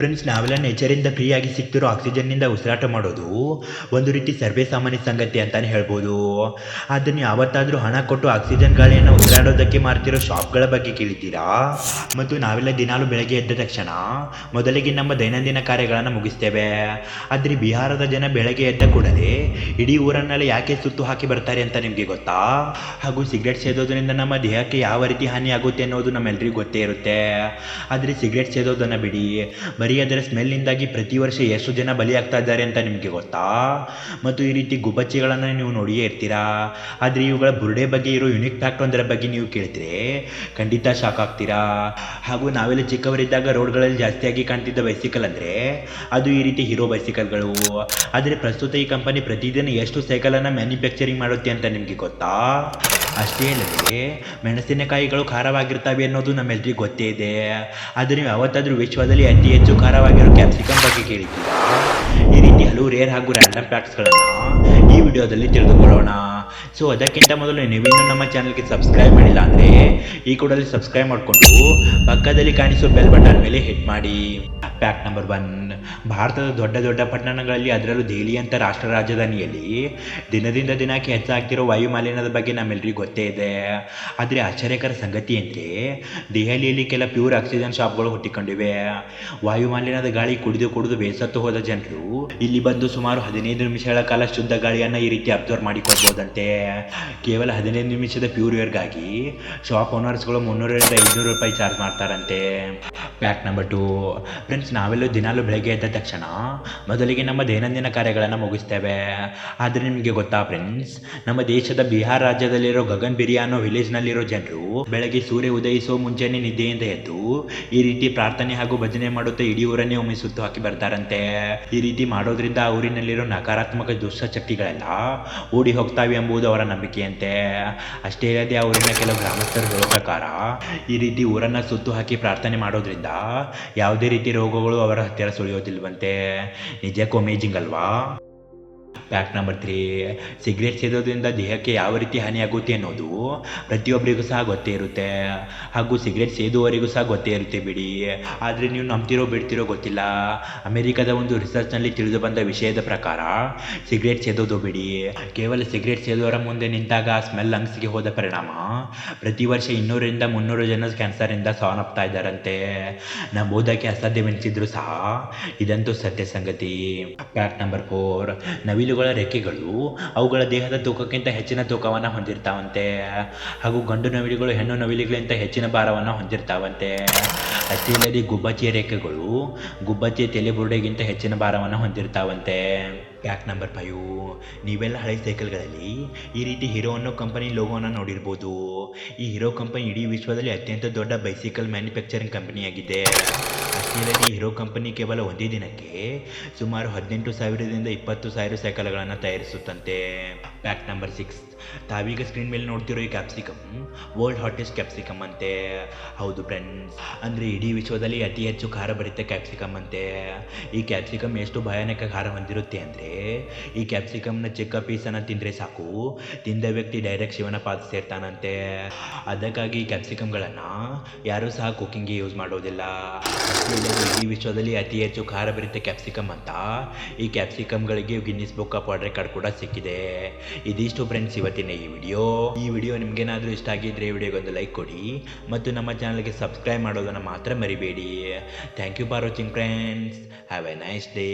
Friends ನಾವೆಲ್ಲ ನೇಚರಿಂದ ಫ್ರೀಯಾಗಿ ಸಿಗ್ತಿರೋ ಆಕ್ಸಿಜನ್ನಿಂದ ಉಸಿರಾಟ ಮಾಡೋದು ಒಂದು ರೀತಿ ಸರ್ವೇ ಸಾಮಾನ್ಯ ಸಂಗತಿ ಅಂತಾನೆ ಹೇಳ್ಬೋದು. ಅದನ್ನ ಯಾವತ್ತಾದರೂ ಹಣ ಕೊಟ್ಟು ಆಕ್ಸಿಜನ್ ಗಾಳಿಯನ್ನು ಉಸಿರಾಡೋದಕ್ಕೆ ಮಾರ್ತಿರೋ ಶಾಪ್ಗಳ ಬಗ್ಗೆ ಕೇಳಿದ್ದೀರಾ? ಮತ್ತು ನಾವೆಲ್ಲ ದಿನಾಲು ಬೆಳಗ್ಗೆ ಎದ್ದ ತಕ್ಷಣ ಮೊದಲಿಗೆ ನಮ್ಮ ದೈನಂದಿನ ಕಾರ್ಯಗಳನ್ನು ಮುಗಿಸ್ತೇವೆ. ಆದರೆ ಬಿಹಾರದ ಜನ ಬೆಳಗ್ಗೆ ಎದ್ದ ಕೂಡಲೇ ಇಡೀ ಊರನ್ನೆಲ್ಲ ಯಾಕೆ ಸುತ್ತು ಹಾಕಿ ಬರ್ತಾರೆ ಅಂತ ನಿಮಗೆ ಗೊತ್ತಾ? ಹಾಗೂ ಸಿಗರೆಟ್ ಸೇದೋದ್ರಿಂದ ನಮ್ಮ ದೇಹಕ್ಕೆ ಯಾವ ರೀತಿ ಹಾನಿ ಆಗುತ್ತೆ ಅನ್ನೋದು ನಮ್ಮೆಲ್ಲರಿಗೂ ಗೊತ್ತೇ ಇರುತ್ತೆ. ಆದರೆ ಸಿಗರೆಟ್ ಸೇದೋದನ್ನು ಬಿಡಿ ಬರೀ ಅದರ ಸ್ಮೆಲ್ನಿಂದಾಗಿ ಪ್ರತಿ ವರ್ಷ ಎಷ್ಟು ಜನ ಬಲಿಯಾಗ್ತಾ ಇದ್ದಾರೆ ಅಂತ ನಿಮಗೆ ಗೊತ್ತಾ? ಮತ್ತು ಈ ರೀತಿ ಗುಬ್ಬಚ್ಚಿಗಳನ್ನು ನೀವು ನೋಡಿಯೇ ಇರ್ತೀರಾ? ಆದರೆ ಇವುಗಳ ಬುರುಡೆ ಬಗ್ಗೆ ಇರೋ ಯುನಿಕ್ ಫ್ಯಾಕ್ಟ್ ಒಂದರ ಬಗ್ಗೆ ನೀವು ಕೇಳಿದ್ರೆ ಖಂಡಿತ ಶಾಕ್ ಆಗ್ತೀರಾ ಹಾಗೂ ನಾವೆಲ್ಲ ಚಿಕ್ಕವರಿದ್ದಾಗ ರೋಡ್ಗಳಲ್ಲಿ ಜಾಸ್ತಿಯಾಗಿ ಕಾಣ್ತಿದ್ದ ಬೈಸಿಕಲ್ ಅಂದರೆ ಅದು ಈ ರೀತಿ ಹೀರೋ ಬೈಸಿಕಲ್ಗಳು ಆದರೆ ಪ್ರಸ್ತುತ ಈ ಕಂಪನಿ ಪ್ರತಿದಿನ ಎಷ್ಟು ಸೈಕಲನ್ನು ಮ್ಯಾನುಫ್ಯಾಕ್ಚರಿಂಗ್ ಮಾಡುತ್ತೆ ಅಂತ ನಿಮಗೆ ಗೊತ್ತಾ? ಅಷ್ಟೇ ಅಲ್ಲದೆ ಮೆಣಸಿನಕಾಯಿಗಳು ಖಾರವಾಗಿರ್ತವೆ ಅನ್ನೋದು ನಮ್ಮೆಲ್ಲರಿಗೂ ಗೊತ್ತೇ ಇದೆ. ಆದರೆ ಯಾವತ್ತಾದರೂ ವಿಶ್ವದಲ್ಲಿ ಅತಿ ಹೆಚ್ಚು ಖಾರವಾಗಿರೋ ಕ್ಯಾಪ್ಸಿಕಮ್ ಬಗ್ಗೆ ಕೇಳಿದ್ದೀರಾ? ಈ ರೀತಿ ಹಲವು ರೇರ್ ಹಾಗೂ ರ್ಯಾಂಡಮ್ ಫ್ಯಾಕ್ಟ್ಸ್ಗಳನ್ನು ಈ ವಿಡಿಯೋದಲ್ಲಿ ತಿಳಿದುಕೊಳ್ಳೋಣ. ಸೊ ಅದಕ್ಕಿಂತ ಮೊದಲು ನೀವಿನ್ನೂ ನಮ್ಮ ಚಾನಲ್ಗೆ ಸಬ್ಸ್ಕ್ರೈಬ್ ಮಾಡಿಲ್ಲ ಅಂದರೆ ಈ ಕೂಡಲೇ ಸಬ್ಸ್ಕ್ರೈಬ್ ಮಾಡಿಕೊಂಡು ಪಕ್ಕದಲ್ಲಿ ಕಾಣಿಸೋ ಬೆಲ್ ಬಟನ್ ಮೇಲೆ ಹಿಟ್ ಮಾಡಿ. ಪ್ಯಾಕ್ ನಂಬರ್ ಒನ್ ಭಾರತದ ದೊಡ್ಡ ದೊಡ್ಡ ಪಟ್ಟಣಗಳಲ್ಲಿ ಅದರಲ್ಲೂ ದೆಹಲಿ ಅಂತ ರಾಷ್ಟ್ರ ರಾಜಧಾನಿಯಲ್ಲಿ ದಿನದಿಂದ ದಿನಕ್ಕೆ ಹೆಚ್ಚಾಗ್ತಿರೋ ವಾಯು ಮಾಲಿನ್ಯದ ಬಗ್ಗೆ ನಮ್ಮೆಲ್ಲರಿಗೂ ಗೊತ್ತೇ ಇದೆ. ಆದರೆ ಆಶ್ಚರ್ಯಕರ ಸಂಗತಿ ದೆಹಲಿಯಲ್ಲಿ ಕೆಲ ಪ್ಯೂರ್ ಆಕ್ಸಿಜನ್ ಶಾಪ್ಗಳು ಹುಟ್ಟಿಕೊಂಡಿವೆ. ವಾಯು ಮಾಲಿನ್ಯದ ಗಾಳಿ ಕುಡಿದು ಕುಡಿದು ಬೇಸತ್ತು ಹೋದ ಜನರು ಇಲ್ಲಿ ಬಂದು ಸುಮಾರು ಹದಿನೈದು ನಿಮಿಷಗಳ ಕಾಲ ಶುದ್ಧ ಗಾಳಿಯನ್ನು ಈ ರೀತಿ ಅಬ್ಸರ್ವ್ ಮಾಡಿಕೊಳ್ಬೋದಂತೆ ಕೇವಲ ಹದಿನೈದು ನಿಮಿಷದ ಪ್ಯೂರ್ಗಾಗಿ ಶಾಪ್ ಓನರ್ಸ್ಗಳು ಮುನ್ನೂರರಿಂದ ಐದುನೂರು ರೂಪಾಯಿ ಚಾರ್ಜ್ ಮಾಡ್ತಾರಂತೆ. ಪ್ಯಾಕ್ ನಂಬರ್ ಟು ಫ್ರೆಂಡ್ಸ್ ನಾವೆಲ್ಲೂ ದಿನಾಲೂ ಬೆಳಗ್ಗೆ ಎದ್ದ ತಕ್ಷಣ ಮೊದಲಿಗೆ ನಮ್ಮ ದೈನಂದಿನ ಕಾರ್ಯಗಳನ್ನು ಮುಗಿಸ್ತೇವೆ. ಆದರೆ ನಿಮಗೆ ಗೊತ್ತಾ ಫ್ರೆಂಡ್ಸ್ ನಮ್ಮ ದೇಶದ ಬಿಹಾರ ರಾಜ್ಯದಲ್ಲಿರೋ ಗಗನ್ ಬಿರಿಯಾನೋ ವಿಲೇಜ್ ವಿಲೇಜ್ನಲ್ಲಿರೋ ಜನರು ಬೆಳಗ್ಗೆ ಸೂರ್ಯ ಉದಯಿಸೋ ಮುಂಚೆನೆ ನಿದ್ದೆಯಿಂದ ಎದ್ದು ಈ ರೀತಿ ಪ್ರಾರ್ಥನೆ ಹಾಗೂ ಭಜನೆ ಮಾಡುತ್ತಾ ಇಡೀ ಊರನ್ನೇ ಒಮ್ಮೆ ಸುತ್ತು ಹಾಕಿ ಬರ್ತಾರಂತೆ. ಈ ರೀತಿ ಮಾಡೋದ್ರಿಂದ ಊರಿನಲ್ಲಿರೋ ನಕಾರಾತ್ಮಕ ದುಷ್ಟಶಕ್ತಿಗಳೆಲ್ಲ ಓಡಿ ಹೋಗ್ತಾವೆ ಎಂಬುದು ಅವರ ನಂಬಿಕೆಯಂತೆ. ಅಷ್ಟೇ ಇಲ್ಲದೆ ಆ ಊರಿನ ಕೆಲವು ಗ್ರಾಮಸ್ಥರು ಹೇಳೋ ಪ್ರಕಾರ, ಈ ರೀತಿ ಊರನ್ನ ಸುತ್ತು ಹಾಕಿ ಪ್ರಾರ್ಥನೆ ಮಾಡೋದ್ರಿಂದ ಯಾವುದೇ ರೀತಿ ರೋಗಗಳು ಅವರ ಹತ್ತಿರ ಸುಳಿಯೋದಿಲ್ವಂತೆ. ನಿಜಕ್ಕೂ ಅಮೇಜಿಂಗ್ ಅಲ್ವಾ? ಫ್ಯಾಕ್ಟ್ ನಂಬರ್ ತ್ರೀ ಸಿಗರೇಟ್ ಸೇದೋದ್ರಿಂದ ದೇಹಕ್ಕೆ ಯಾವ ರೀತಿ ಹಾನಿಯಾಗುತ್ತೆ ಅನ್ನೋದು ಪ್ರತಿಯೊಬ್ಬರಿಗೂ ಸಹ ಗೊತ್ತೇ ಇರುತ್ತೆ. ಹಾಗೂ ಸಿಗರೇಟ್ ಸೇದುವವರಿಗೂ ಸಹ ಗೊತ್ತೇ ಇರುತ್ತೆ ಬಿಡಿ. ಆದರೆ ನೀವು ನಂಬ್ತಿರೋ ಬಿಡ್ತಿರೋ ಗೊತ್ತಿಲ್ಲ. ಅಮೆರಿಕದ ಒಂದು ರಿಸರ್ಚ್ನಲ್ಲಿ ತಿಳಿದು ಬಂದ ವಿಷಯದ ಪ್ರಕಾರ ಸಿಗರೇಟ್ ಸೇದೋದು ಬಿಡಿ. ಕೇವಲ ಸಿಗರೇಟ್ ಸೇದೋರ ಮುಂದೆ ನಿಂತಾಗ ಆ ಸ್ಮೆಲ್ ಲಂಗ್ಸ್ಗೆ ಹೋದ ಪರಿಣಾಮ ಪ್ರತಿ ವರ್ಷ ಇನ್ನೂರರಿಂದ ಮುನ್ನೂರು ಜನ ಕ್ಯಾನ್ಸರಿಂದ ಸಾವನ್ನಪ್ತಾ ಇದ್ದಾರಂತೆ. ನಂಬೋದಕ್ಕೆ ಅಸಾಧ್ಯವೆನಿಸಿದ್ರು ಸಹ ಇದಂತೂ ಸತ್ಯ ಸಂಗತಿ. ಫ್ಯಾಕ್ಟ್ ನಂಬರ್ ಫೋರ್ ನವಿಲುಗಳ ರೆಕ್ಕೆಗಳು, ಅವುಗಳ ದೇಹದ ತೂಕಕ್ಕಿಂತ ಹೆಚ್ಚಿನ ತೂಕವನ್ನು ಹೊಂದಿರ್ತಾವಂತೆ. ಹಾಗೂ ಗಂಡು ನವಿಲುಗಳು, ಹೆಣ್ಣು ನವಿಲುಗಳಿಗಿಂತ ಹೆಚ್ಚಿನ ಭಾರವನ್ನು ಹೊಂದಿರ್ತಾವಂತೆ. ಅಷ್ಟೇ ಇಲ್ಲದೆ ಗುಬ್ಬಚ್ಚಿಯ ರೆಕ್ಕೆಗಳು, ಗುಬ್ಬಚ್ಚಿಯ ತಲೆಬುರುಡೆಗಿಂತ ಹೆಚ್ಚಿನ ಭಾರವನ್ನು ಹೊಂದಿರ್ತಾವಂತೆ. ಪ್ಯಾಕ್ ನಂಬರ್ ಫೈವ್, ನೀವೆಲ್ಲ ಹಳೆ ಸೈಕಲ್ಗಳಲ್ಲಿ ಈ ರೀತಿ ಹೀರೋ ಅನ್ನೋ ಕಂಪನಿ ಲೋಗೋನ ನೋಡಿರ್ಬೋದು. ಈ ಹೀರೋ ಕಂಪನಿ ಇಡೀ ವಿಶ್ವದಲ್ಲಿ ಅತ್ಯಂತ ದೊಡ್ಡ ಬೈಸಿಕಲ್ ಮ್ಯಾನುಫ್ಯಾಕ್ಚರಿಂಗ್ ಕಂಪನಿಯಾಗಿದೆ. ಅಷ್ಟೇ ಈ ಹೀರೋ ಕಂಪನಿ ಕೇವಲ ಒಂದೇ ದಿನಕ್ಕೆ ಸುಮಾರು ಹದಿನೆಂಟು ಸಾವಿರದಿಂದ ಇಪ್ಪತ್ತು ಸಾವಿರ ಸೈಕಲ್ಗಳನ್ನು ತಯಾರಿಸುತ್ತಂತೆ. ಪ್ಯಾಕ್ ನಂಬರ್ ಸಿಕ್ಸ್ ತಾವೀಗ ಸ್ಕ್ರೀನ್ ಮೇಲೆ ನೋಡ್ತಿರೋ ಈ ಕ್ಯಾಪ್ಸಿಕಮ್ ವರ್ಲ್ಡ್ ಹಾಟೆಸ್ಟ್ ಕ್ಯಾಪ್ಸಿಕಮ್ ಅಂತೆ. ಹೌದು ಫ್ರೆಂಡ್ಸ್ ಅಂದರೆ ಇಡೀ ವಿಶ್ವದಲ್ಲಿ ಅತಿ ಹೆಚ್ಚು ಖಾರ ಭರಿತ ಕ್ಯಾಪ್ಸಿಕಮ್ ಅಂತೆ. ಈ ಕ್ಯಾಪ್ಸಿಕಮ್ ಎಷ್ಟು ಭಯಾನಕ ಖಾರ ಹೊಂದಿರುತ್ತೆ ಅಂದರೆ, ಈ ಕ್ಯಾಪ್ಸಿಕಮ್ನ ಚಿಕ್ಕ ಪೀಸನ್ನು ತಿಂದರೆ ಸಾಕು. ತಿಂದ ವ್ಯಕ್ತಿ ಡೈರೆಕ್ಟ್ ಶಿವನ ಪಾದ ಸೇರ್ತಾನಂತೆ. ಅದಕ್ಕಾಗಿ ಈ ಕ್ಯಾಪ್ಸಿಕಮ್ಗಳನ್ನು ಯಾರೂ ಸಹ ಕುಕ್ಕಿಂಗ್ಗೆ ಯೂಸ್ ಮಾಡೋದಿಲ್ಲ. ಇಡೀ ವಿಶ್ವದಲ್ಲಿ ಅತಿ ಹೆಚ್ಚು ಖಾರ ಭರಿತ ಕ್ಯಾಪ್ಸಿಕಮ್ ಅಂತ. ಈ ಕ್ಯಾಪ್ಸಿಕಮ್ಗಳಿಗೆ ಗಿನ್ನಿಸ್ ಬುಕ್ ಆಫ್ ಪಾಡ್ ರೆಕಾರ್ಡ್ ಕೂಡ ಸಿಕ್ಕಿದೆ. ಇದಿಷ್ಟು ಫ್ರೆಂಡ್ಸ್ ಇವತ್ತಿನ ಈ ವಿಡಿಯೋ ಈ ವಿಡಿಯೋ ನಿಮಗೇನಾದರೂ ಇಷ್ಟ ಆಗಿದ್ರೆ ಈ ವಿಡಿಯೋಗೊಂದು ಲೈಕ್ ಕೊಡಿ. ಮತ್ತು ನಮ್ಮ ಚಾನಲ್ಗೆ ಸಬ್ಸ್ಕ್ರೈಬ್ ಮಾಡೋದನ್ನು ಮಾತ್ರ ಮರಿಬೇಡಿ. Thank you for watching friends have a nice day